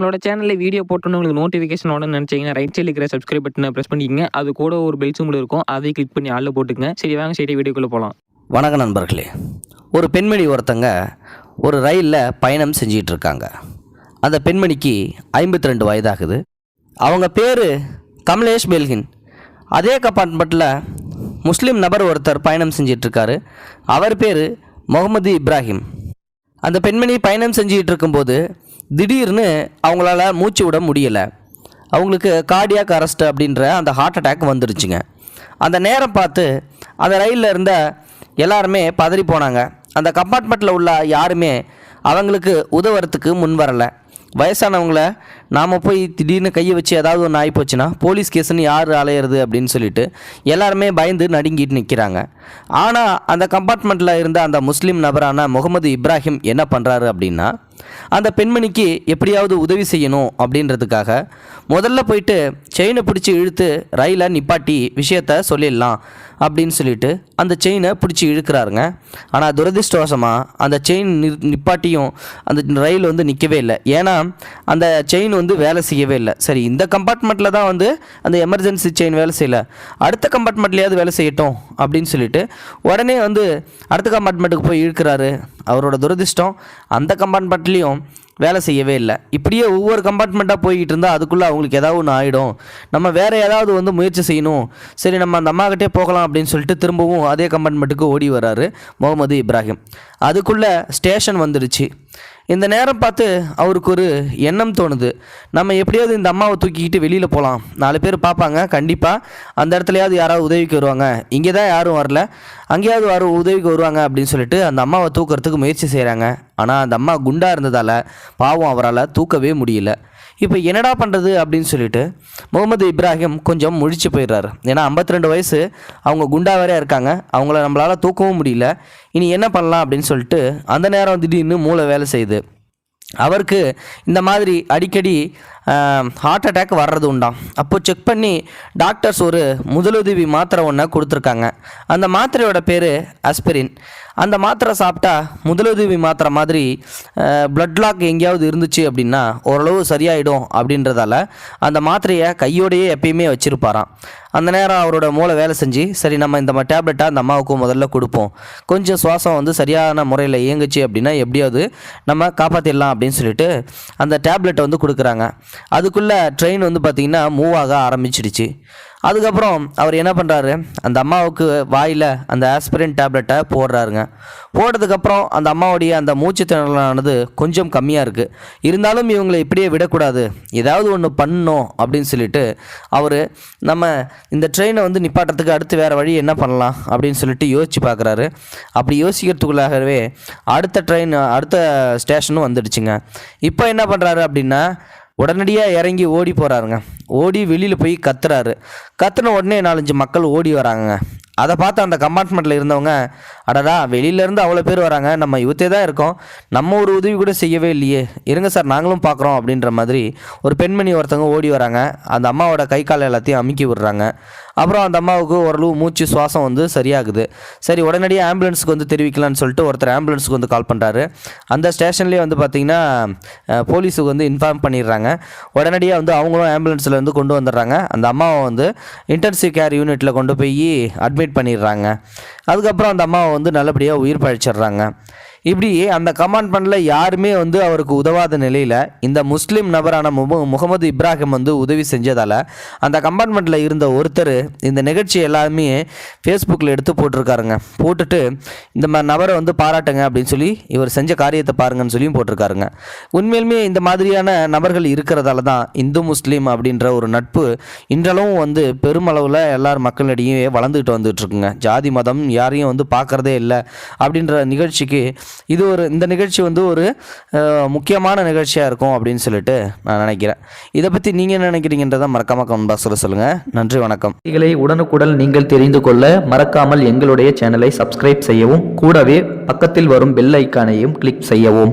நம்மளோட சேனலில் வீடியோ போட்டோன்னு உங்களுக்கு நோட்டிஃபிகேஷன் உடனே நினச்சிங்கன்னா ரைட் சைடில் இருக்கிற சப்ஸ்கிரைப் பட்டனை ப்ரெஸ் பண்ணிக்கங்க. அது கூட ஒரு பெல் சிம்பிள் இருக்கும். அதை கிளிக் பண்ணி ஆளில் போட்டுக்கங்க. சரி வாங்க சரி வீடியோக்குள்ளே போகலாம் வணக்கம் நண்பர்களே. ஒரு பெண்மணி ஒருத்தங்க ஒரு ரயிலில் பயணம் செஞ்சிட்டு இருக்காங்க. அந்த பெண்மணிக்கு ஐம்பத்தி ரெண்டு வயதாகுது. அவங்க பேர் கமலேஷ் பெல்கின் அதே கம்பார்ட்மெண்ட்டில் முஸ்லீம் நபர் ஒருத்தர் பயணம் செஞ்சிட்டு அவர் பேர் முகமது இப்ராஹிம். அந்த பெண்மணி பயணம் செஞ்சுக்கிட்டு இருக்கும்போது திடீர்னு அவங்களால மூச்சு விட முடியலை. அவங்களுக்கு கார்டியாக் அரெஸ்ட் அப்படின்ற அந்த ஹார்ட் அட்டாக் வந்துருச்சுங்க. அந்த நேரம் பார்த்து அந்த ரயிலில் இருந்த எல்லாருமே பதறி போனாங்க. அந்த கம்பார்ட்மெண்ட்டில் உள்ள யாருமே அவங்களுக்கு உதவுறதுக்கு முன் வரலை. வயசானவங்கள நாம் போய் திடீர்னு கையை வச்சு ஏதாவது ஒன்று ஆகி போச்சுன்னா போலீஸ் கேஸ்னு யார் அலையிறது அப்படின்னு சொல்லிட்டு எல்லாருமே பயந்து நடுங்கிட்டு நிற்கிறாங்க ஆனால் அந்த கம்பார்ட்மெண்ட்டில் இருந்த அந்த முஸ்லீம் நபரான முகமது இப்ராஹிம் என்ன பண்ணுறாரு அப்படின்னா அந்த பெண்மணிக்கு எப்படியாவது உதவி செய்யணும் அப்படின்றதுக்காக முதல்ல போயிட்டு செயினை பிடிச்சி இழுத்து ரயிலை நிப்பாட்டி விஷயத்த சொல்லிடலாம் அப்படின்னு சொல்லிட்டு அந்த செயினை பிடிச்சி இழுக்கிறாருங்க. ஆனால் துரதிர்ஷ்டவசமாக அந்த செயின் நிப்பாட்டியும் அந்த ரயில் வந்து நிற்கவே இல்லை. ஏன்னா அந்த செயின் வந்து வேலை செய்யவே இல்லை. சரி இந்த கம்பார்ட்மெண்ட்டில் தான் வந்து அந்த எமர்ஜென்சி செயின் வேலை செய்யலை. அடுத்த கம்பார்ட்மெண்ட்லேயாவது வேலை செய்யட்டும் அப்படின்னு சொல்லிட்டு உடனே வந்து அடுத்த கம்பார்ட்மெண்ட்டுக்கு போய் இழுக்கிறாரு. அவரோட துரதிர்ஷ்டம் அந்த கம்பார்ட்மெண்ட்லேயும் வேலை செய்யவே இல்லை. இப்படியே ஒவ்வொரு கம்பார்ட்மெண்ட்டாக போய்கிட்டு இருந்தால் அதுக்குள்ளே அவங்களுக்கு ஏதாவது ஒன்று ஆகிடும் நம்ம வேறு ஏதாவது வந்து முயற்சி செய்யணும். சரி நம்ம அந்த அம்மாக்கிட்டே போகலாம் அப்படின்னு சொல்லிட்டு திரும்பவும் அதே கம்பார்ட்மெண்ட்டுக்கு ஓடி வராரு முகமது இப்ராஹிம். அதுக்குள்ளே ஸ்டேஷன் வந்துடுச்சு இந்த நேரம் பார்த்து அவருக்கு ஒரு எண்ணம் தோணுது. நம்ம எப்படியாவது இந்த அம்மாவை தூக்கிக்கிட்டு வெளியில் போகலாம் நாலு பேர் பார்ப்பாங்க கண்டிப்பாக அந்த இடத்துலையாவது யாராவது உதவிக்கு வருவாங்க. இங்கே தான் யாரும் வரல. அங்கேயாவது வர உதவிக்கு வருவாங்க அப்படின்னு சொல்லிட்டு அந்த அம்மாவை தூக்கிறதுக்கு முயற்சி செய்கிறாங்க ஆனால் அந்த அம்மா குண்டாக இருந்ததால் பாவம் அவரால் தூக்கவே முடியல. இப்போ என்னடா பண்ணுறது அப்படின்னு சொல்லிட்டு முகமது இப்ராஹிம் கொஞ்சம் முழிச்சு போயிடுறாரு. ஏன்னா 52 வயசு அவங்க குண்டா வேற இருக்காங்க. அவங்கள நம்மளால் தூக்கவும் முடியல. இனி என்ன பண்ணலாம் அப்படின்னு சொல்லிட்டு அந்த நேரம் திடீர்னு மூளை வேலை செய்யுது அவருக்கு இந்த மாதிரி அடிக்கடி ஹார்ட் அட்டாக் வர்றது உண்டாம் அப்போது செக் பண்ணி டாக்டர்ஸ் ஒரு முதலுதவி மாத்திரை ஒன்று கொடுத்துருக்காங்க. அந்த மாத்திரையோட பேர் அஸ்பிரின் அந்த மாத்திரை சாப்பிட்டா முதலுதவி மாத்திரை மாதிரி பிளட் லாக் எங்கேயாவது இருந்துச்சு அப்படின்னா ஓரளவு சரியாயிடும் அப்படின்றதால அந்த மாத்திரையை கையோடையே எப்பயுமே வச்சுருப்பாராம். அந்த நேரம் அவரோட மூளை வேலை செஞ்சு சரி நம்ம இந்த டேப்லெட்டை அந்த அம்மாவுக்கும் முதல்ல கொடுப்போம். கொஞ்சம் சுவாசம் வந்து சரியான முறையில் இயங்குச்சு அப்படின்னா எப்படியாவது நம்ம காப்பாற்றிடலாம் அப்படின்னு சொல்லிட்டு அந்த டேப்லெட்டை வந்து கொடுக்குறாங்க. அதுக்குள்ளே ட்ரெயின் வந்து பார்த்திங்கன்னா மூவ் ஆக ஆரம்பிச்சிடுச்சு. அதுக்கப்புறம் அவர் என்ன பண்ணுறாரு அந்த அம்மாவுக்கு வாயில் அந்த ஆஸ்பிரின் டேப்லெட்டை போடுறாருங்க. போட்டதுக்கப்புறம் அந்த அம்மாவுடைய அந்த மூச்சு திணறலானது கொஞ்சம் கம்மியாக இருக்குது இருந்தாலும் இவங்களை இப்படியே விடக்கூடாது. ஏதாவது ஒன்று பண்ணணும் அப்படின்னு சொல்லிட்டு அவர் நம்ம இந்த ட்ரெயினை வந்து நிப்பாட்டுறதுக்கு அடுத்து வேறு வழி என்ன பண்ணலாம் அப்படின்னு சொல்லிட்டு யோசித்து பார்க்குறாரு அப்படி யோசிக்கிறதுக்குள்ளாகவே அடுத்த ட்ரெயின் அடுத்த ஸ்டேஷனும் வந்துடுச்சுங்க. இப்போ என்ன பண்ணுறாரு அப்படின்னா உடனடியாக இறங்கி ஓடி போகிறாருங்க ஓடி வெளியில் போய் கத்துறாரு. கத்துன உடனே நாலஞ்சு மக்கள் ஓடி வராங்க அதை பார்த்து அந்த கம்பார்ட்மெண்ட்டில் இருந்தவங்க அடடா வெளியிலேருந்து அவ்வளோ பேர் வராங்க. நம்ம இவத்தே தான் இருக்கோம். நம்ம ஒரு உதவி கூட செய்யவே இல்லையே. இருங்க சார் நாங்களும் பார்க்குறோம் அப்படின்ற மாதிரி ஒரு பெண்மணி ஒருத்தவங்க ஓடி வராங்க. அந்த அம்மாவோட கை கால் எல்லாத்தையும் அமுக்கி விடுறாங்க. அப்புறம் அந்த அம்மாவுக்கு ஓரளவு மூச்சு சுவாசம் வந்து சரியாகுது. சரி உடனடியாக ஆம்புலன்ஸுக்கு வந்து தெரிவிக்கலாம்னு சொல்லிட்டு ஒருத்தர் ஆம்புலன்ஸுக்கு வந்து கால் பண்ணுறாரு அந்த ஸ்டேஷன்லேயே வந்து பார்த்திங்கன்னா போலீஸுக்கு வந்து இன்ஃபார்ம் பண்ணிடுறாங்க. உடனடியாக வந்து அவங்களும் ஆம்புலன்ஸில் வந்து கொண்டு வந்துடுறாங்க. அந்த அம்மாவை வந்து இன்டென்சிவ் கேர் யூனிட்டில் கொண்டு போய் அட்மிட் பண்ணிடுறாங்க. அதுக்கப்புறம் அந்த அம்மாவை வந்து நல்லபடியாக உயிர் பழிச்சிடுறாங்க. இப்படி அந்த கமாண்ட்மெண்ட்டில் யாருமே வந்து அவருக்கு உதவாத நிலையில் இந்த முஸ்லீம் நபரான மு முகமது இப்ராஹிம் வந்து உதவி செஞ்சதால் அந்த கம்பார்ட்மெண்ட்டில் இருந்த ஒருத்தர் இந்த நிகழ்ச்சி எல்லாமே ஃபேஸ்புக்கில் எடுத்து போட்டிருக்காருங்க. போட்டுட்டு இந்த மாதிரி நபரை வந்து பாராட்டுங்க அப்படின்னு சொல்லி இவர் செஞ்ச காரியத்தை பாருங்கன்னு சொல்லியும் போட்டிருக்காருங்க. உண்மையிலுமே இந்த மாதிரியான நபர்கள் இருக்கிறதால தான் இந்து முஸ்லீம் அப்படின்ற ஒரு நட்பு இன்றளவும் வந்து பெருமளவில் எல்லார் மக்களிடையே வளர்ந்துக்கிட்டு வந்துட்டுருக்குங்க ஜாதி மதம் யாரையும் வந்து பார்க்குறதே இல்லை அப்படின்ற நிகழ்ச்சிக்கு இது ஒரு இந்த நிகழ்ச்சி வந்து ஒரு முக்கியமான நிகழ்ச்சியாக இருக்கும் அப்படின்னு சொல்லிட்டு நான் நினைக்கிறேன். இதை பற்றி நீங்கள் என்ன நினைக்கிறீங்கன்றதை மறக்காம கமெண்ட் பாக்ஸில் சொல்லுங்கள் நன்றி வணக்கம். இதை உடனுக்குடன் நீங்கள் தெரிந்து கொள்ள மறக்காமல் எங்களுடைய சேனலை சப்ஸ்கிரைப் செய்யவும் கூடவே பக்கத்தில் வரும் பெல் ஐக்கானையும் கிளிக் செய்யவும்.